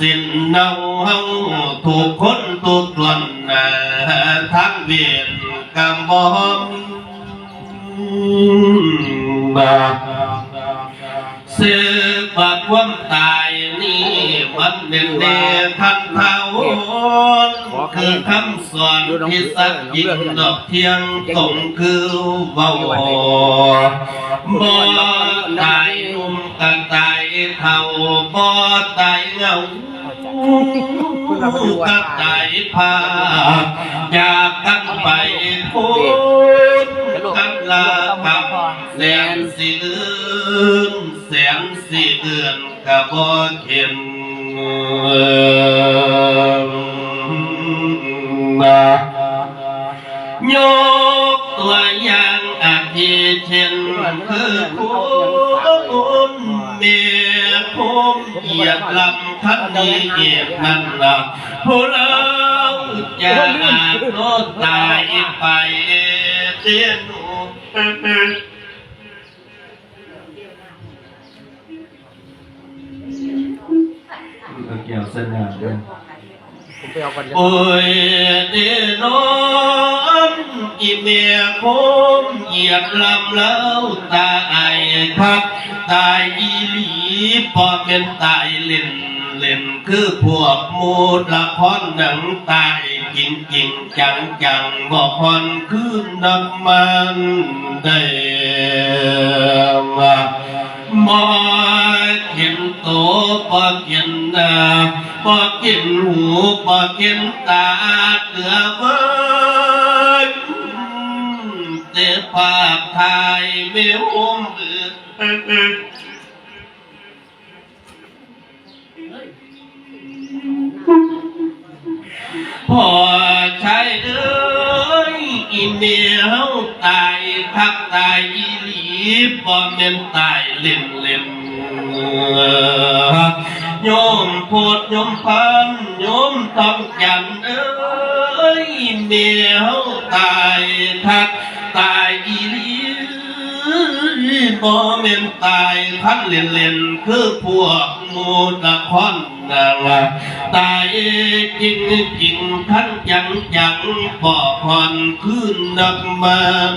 สิ้นเนาเฮาถูกคนถูกหล่อนนะทั้งเวียนกำบอมบาซื้อบักความตายนี่มันเป็นเดทันเทาคือคำสอนที่สักยิงดอกเทียงตรงคือเบาบ่ตายนุ่มกันตายเท่าบ่ตายเหงากับใจพาอยากกันไปพูดกันลากับแสนสีเอืนแสนสีเอือนกับบ่เข็นมา ยกตัวอย่างอาทิเช่นคือคุณเมียผมเหยียบลำคันนี้เอียบนั่นละผู้เราจะอาจโนตายไปเตียนหนู เกี่ยวสนามด้วยผมไปเอาก่อนโอ้ยเดนอนอีเมียผมเหยียบลำแล้วตายพักตายอีหลีพอเป็นตายเล่นเล่นคือพวกมูดละครหนังตายจริงจริงจังจังบอกพรคืนน้ำมันได้มาห มอกินโตปอกินนาปอกินหูปอกินตาเกลือเว้ยเตะภาพไทยไม่อุ้มเออพอใช้เอ้ยอีเมียเฮาตายทักตายอี บ่แม่นตายเล่นเล่นโยมโพดโยมพันโยมต้องยันเอ้ยเมียเฮาตายทักตายอีลีบ่แม่นตายพันเล่นเล่นคือพวกมูตะคอนนาละตายจริงจริงๆทันจังจังบ่พรคืนนักมัน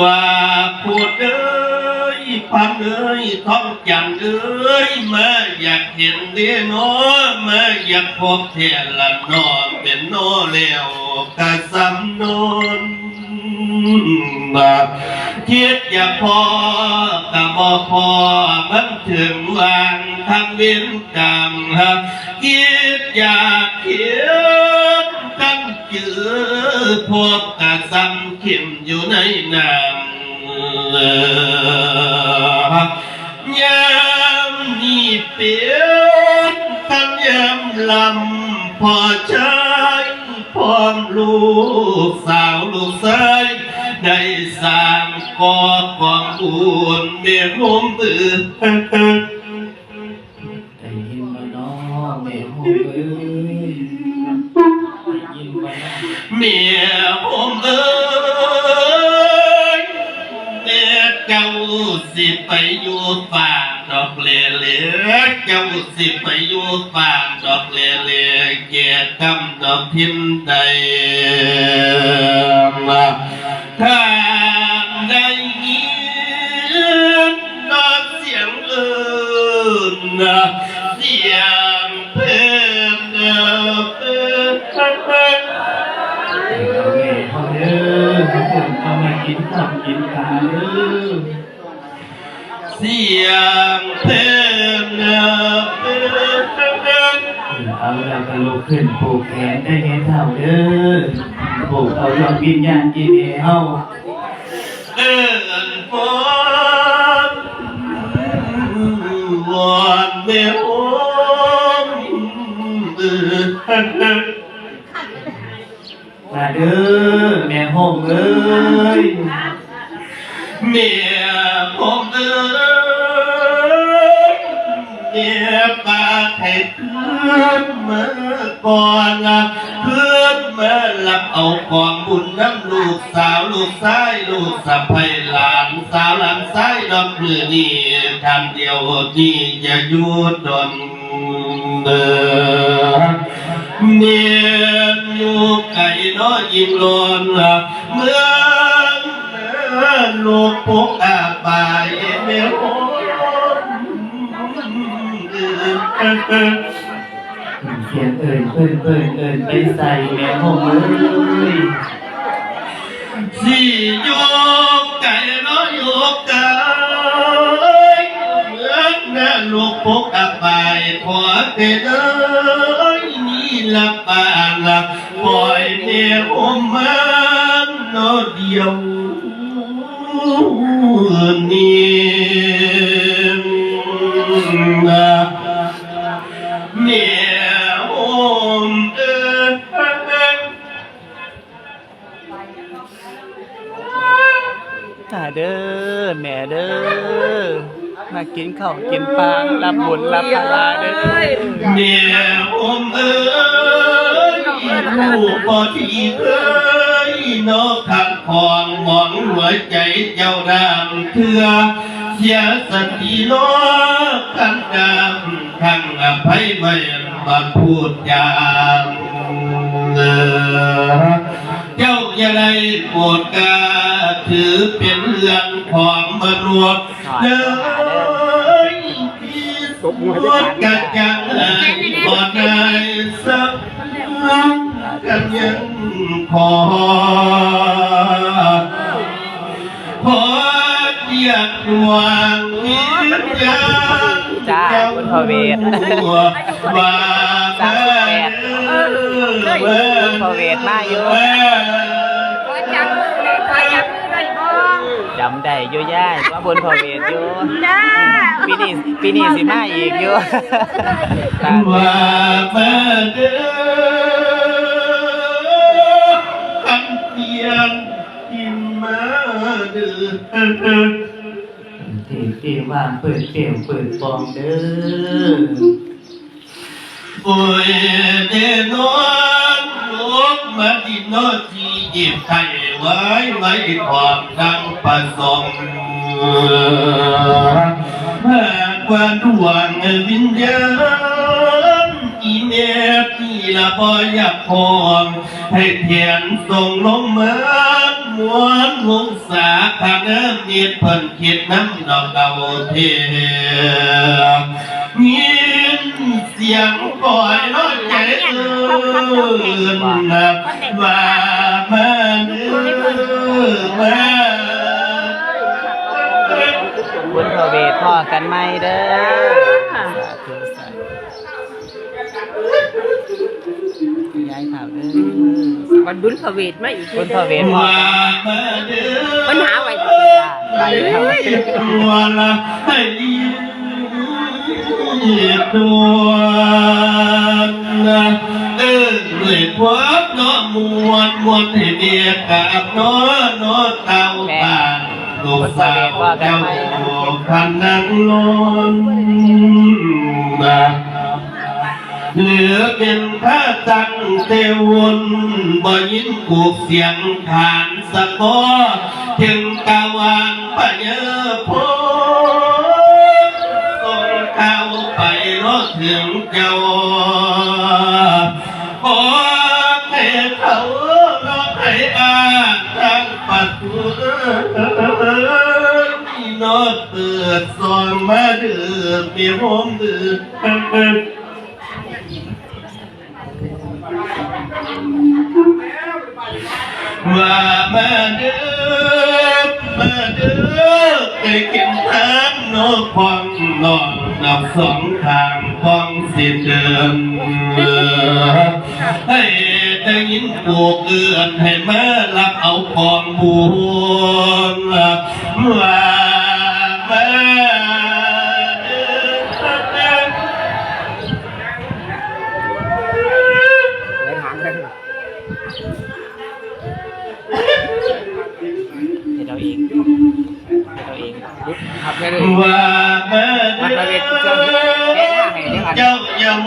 ว่าพูดเอ้ยพันเอ้ยท้องจันเอ้ยมาอยากเห็นเดียนอมาอยากพบเทียละนอเป็นโนแล้วกะสำนนมาคิดอยากพอกะบ่พอมันถึงวางทำเวียนกรรมฮะคิดอยากเขียนกันเจือ พวกกะซ้ำเข็มอยู่ในน้ำยามนี้เปียนกันยามลำพอใจพร้อมลูกสาวลูกชายได้สร้างกอบกองบุญเมียหมบือ สิไปอยู่ป่าดอกเลเลเจ้าสิไปอยู่ป่าดอกเลเลเกียรกำดอกพินใดมาถ้าได้ยินดอกเสียงอื่นเสียงเพื่อนเพื่อนเอาแม่เขาเด้อนเอามากินข้าวกินปลาเด้อ สียงเพลงเนื้เอาเราก็ลุกขึ้นปลูกแขนได้เห็นเท่าเด้อปลูกเอาดวงวิญญาณกินเฮาเอินฝนวอนเมโอมมาเด้อแม่ห้องเอ้ย เมียผมเดือเมียปาให้เพื่อนเมื่อก่อนละเพื่อนเมื่อหลับเอากองบุญน้ำลูกสาวลูกชายลูกสะใภ้หลานสาวหลานชายดอกมือนี่ทำเดียวที่จะหยุดดนเดินเมียอยู่ไก่น้อยยิงลนละเมื่อ ลูกปุกอาบายเมียโอ้เสียงเอ่ยเพิ่นเพิ่นเอ่ยไปใส่แม่ห้องเอ้ยสิโยกไก่น้อยโยกไก่เหมือนแม่ลูกปุกอาบายขอเกิดเอ้ บบุญรับพลาเด้อ niềm ôm ơn ผู้บ่ที่เคยนอกขัดขวางหวังหัวใจเจ้าดำเถื่อเสียสติโลกกันดำทั้งอภัยไว้บัดพูดยามเออเจ้าอย่าได้โปรดกาถือเป็นเรื่องของมนุษย์เลย ที่สุดกันยังบอดได้สักกันยังพอพอเรียกดวงวิญญาณจ้าคุณพ่อเวทว่าสามสิบแปดคุณพ่อเวทมาอยู่ จำได้อยู่ย่ายว่าบนพ่อเวทอยู่จ้าปีนี้ปีนี้สิมาอีกอยู่ว่ามาเด้อกันเตียนกินมาเด้อเที่ที่ว่างเปิดเปี่ยวเปิดฟองเด้อโอ้ยเดนอนลู กมาดินอที่หยิบไทยไว้ไว้ความดังประสงค์มากว่าดวงวิญญาณอีเมที่ละบอยากพองให้เทียนส่งลงเหมือนมวนวงสาขาเนิ่มเนียดเพิ่นคิดน้ำดอกเดาเทียมยินเสียงปล่อยน้อย นนับว่ามาเนื้อมาคุณพ่อเวทพ่อกันไหมเด้อสาธุสาธุยายถามเด้อวันบุญพระเวทมาอีกคุณพ่อเวทพ่อว่ามาเนื้อปัญหาไว้ไปครับตัวละให้ตัวนะ เออเลยพวกน้อมวนมวนให้เดียกับน้อน้อเต่าตาลูกสาวเจ้าพันนังลนนะเหลือเป็นพระจันทร์เทวนบ่ยินกูเสียงขานสะกอถึงกาวานปะเยอโพส่งข่าไปรอถึงเจ้า ขอให้เขารอให้อาทางปัดนี่นอเปิดซอนมาเดือดมีหอมเดือดว่ามาเด้อมาเด้อไปกินทานนกพองนอน นับสองทางฟังสิเดิมให้ได้ยินปวกเอื้อนให้แม่รักเอาพองบุญว่าม่เบลับได้ว่า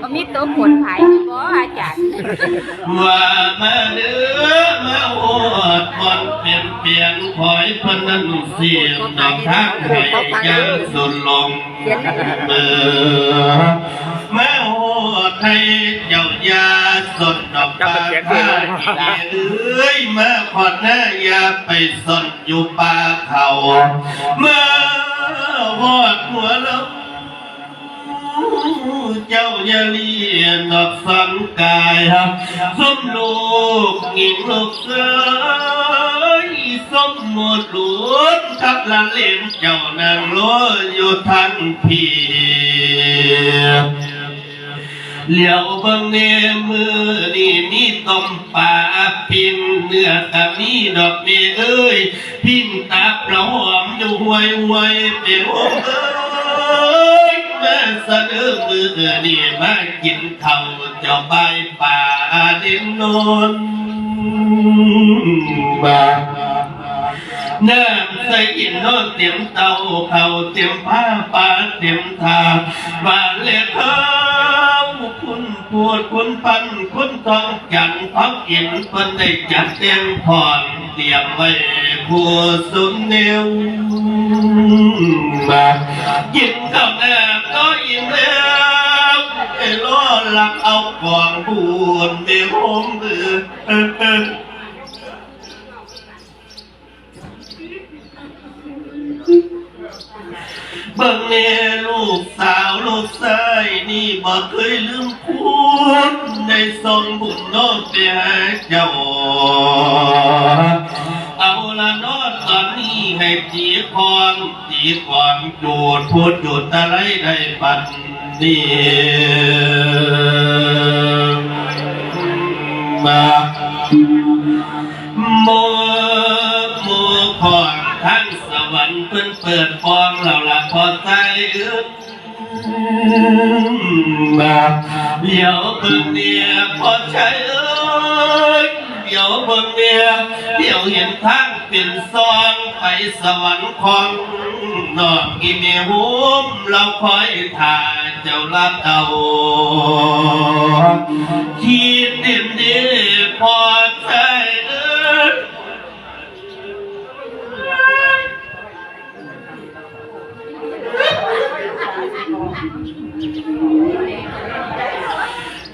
มพ่มีตัวผลขายบ่อาจารย์ว่ามาเด้อมาโอดบอนเปลี่ยนเปลี่ยนคอยพนันเสียงดอกทักให้ยังสุดลงเมื่อมาโอดให้เจ้ายาสดดอกปลาผ้าเอ้ยมาขอหน้ายาไปสนอยู่ป่าเขาเมื่อวอดหัวเรา เจ้าอย่าเลียนดอกสังกายครับสมลูกหญิงลูกเอ้ยสมหมดหลวงทับละเล่นเจ้านางล้ออยู่ทันพีเหลียวเบังเนมือนี่มีต้มปลาพินเนื้อกะมีดอกเมเอ้ยพินตาเปล่าหอมอยู่หวยหวยเป็นโอ้เอ้ย มาเสนอมือนี่มากินเข่าเจ้าใบป่าดินนนบาน้ำใส่กินโนนเตียมเตาเข่าเตียมผ้าป่าเตียมทาบาเล็กเขา พูดคุณปันคุณต้องจันพักอินเพิ่นได้จัดเต็มพรเตรียมไว้ผู้สุนเนวมากินกับแอบก็อิ่มแล้วไอ้ล้อหลักเอากวางบุญไม่หอมเออ เบิ่งแน่ลูกสาวลูกชายนี่บ่เคยลืมคุณในทรงบุญโน้ตไปหาเจ้า เอาละนอตอนนี้ให้จีคอนจีคอนจูดพูดจูดตะไรได้ปันนี้มาโม เพิ่นเปิดฟองเราละพอใจอึดมาเดี๋ยวเพิ่งเนี่ยพอใจเอ้ยเดี๋ยวเบิ่งเนี่ยเดี๋ยวเห็นทางเป็นซองไปสวรรค์ของนอกกิเมหุมเราคอยถ่าเจ้าลับเอาคิดเด่นดีพอใจเอ้ย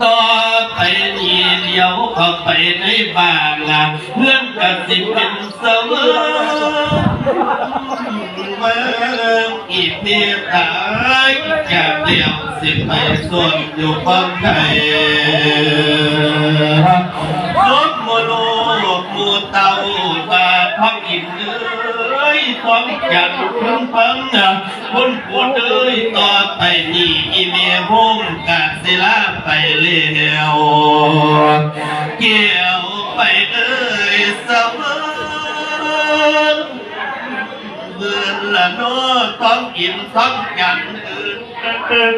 ต่อไปนี้เดี๋ยวเข้าไปในบ้านละเพื่อนกันสิเป็นเสมอเมื่ออีเพียตายจากเดียวสิไปส่วนอยู่บ้านใดรถโมโลกมูเตาตาท้องอิน เอ้ยท้องจันทร์พึ่งพังนะคนปวดเอ้ยต่อไปนี่อีเมียพงกาศิลาไปแล้วเกี่ยวไปเอ้ยเสมอเบื่อละโนต้องกินต้องยันเอิน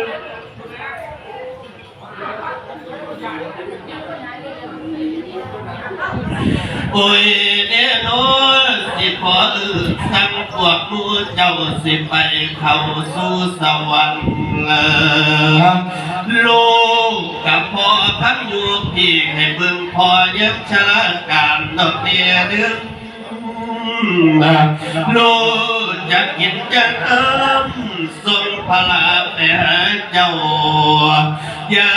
โอ้ยเน่นอนสิพออื่นทั้งพวกมูเจ้าสิไปเข้าสู่สวรรค์เลยลูกกับพ่อพักอยู่พี่ให้เบิ่งพ่อยังชราการดอกเดียดึงลูกจะกินจะเอิมส่งพลาไปหาเจ้า อย่า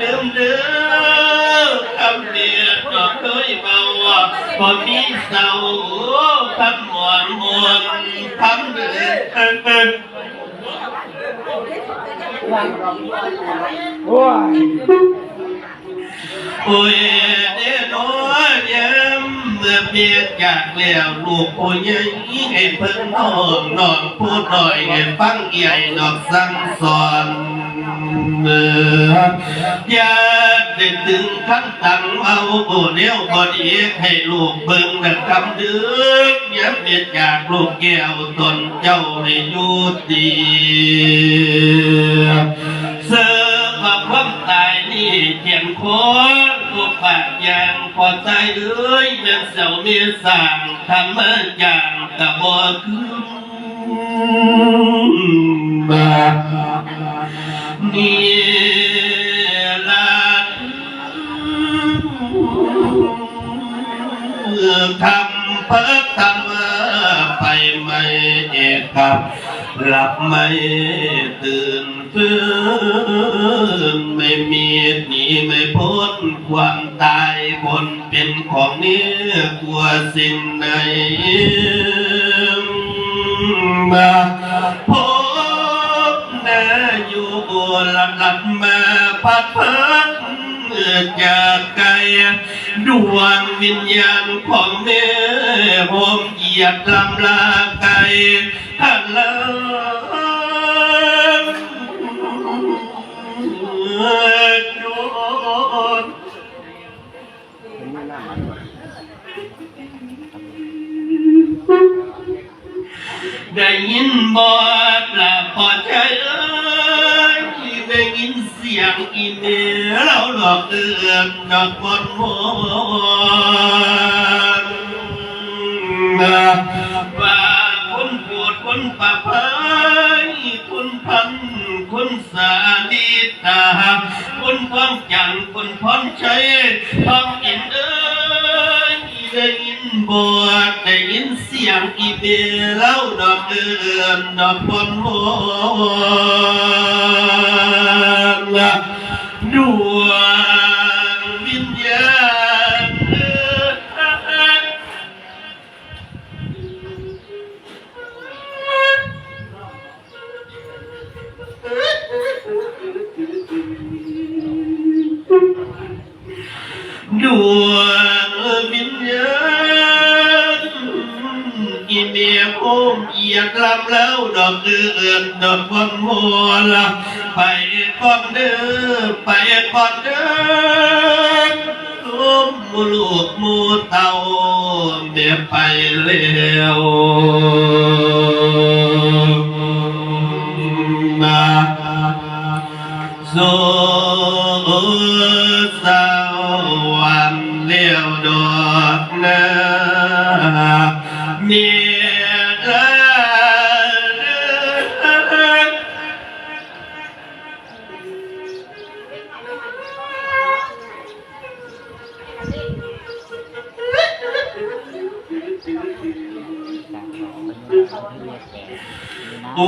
ลืมเด้อคำเดียดก็เคยเบา พอมีเศร้าคำหวานมวนคำเดือดโอ้ยโอ้ยเด้อน้อยเยี่ยมเมื่อเพียจากแล้วลูกโอ้ยยังให้เพิ่งนอนนอนพูดหน่อยให้ฟังใหญ่ดอกสั่งสอน ออย่าได้ถึงขั้นตังเอาโอเลี้ยวบอดีให้ลูกเบิ่งดังคำดึกอย่าเบียดจากลูกแก้วตนเจ้าให้ยูดีเสือมาพร้อมตายนี่เขียนโคอลูกปากยางพอใจเอ้ยแม่เสาเมียสั่งทำเมาอย่างกะบ่ขึ้นมา ทำเพิกทำไปไม่เอกครับ หลับไม่ตื่นฟื้นไม่มีหนีไม่พ้นความตายบนเป็นของเนื้อกลัวสิ่งใดมา ลับหลับมาพัดเพิดจากไกลดวงวิญญาณของแม่หอมเหยียบลำลาไกลหันหลังโได้ยินบ นเสียงอีเมลเราหลอกเดือนดอกบนหัว ลเล่าดอกเดือนดอกบนหัวดวงวิญญาณดวง อียดลำแล้วดอกเดือนดอกบนหัวละไปก่อนเด้อไปก่อนเด้อลูกมูลูกมูเต่าเมียไปแล้วมาโซสวันเลี้ยวดอกนา โ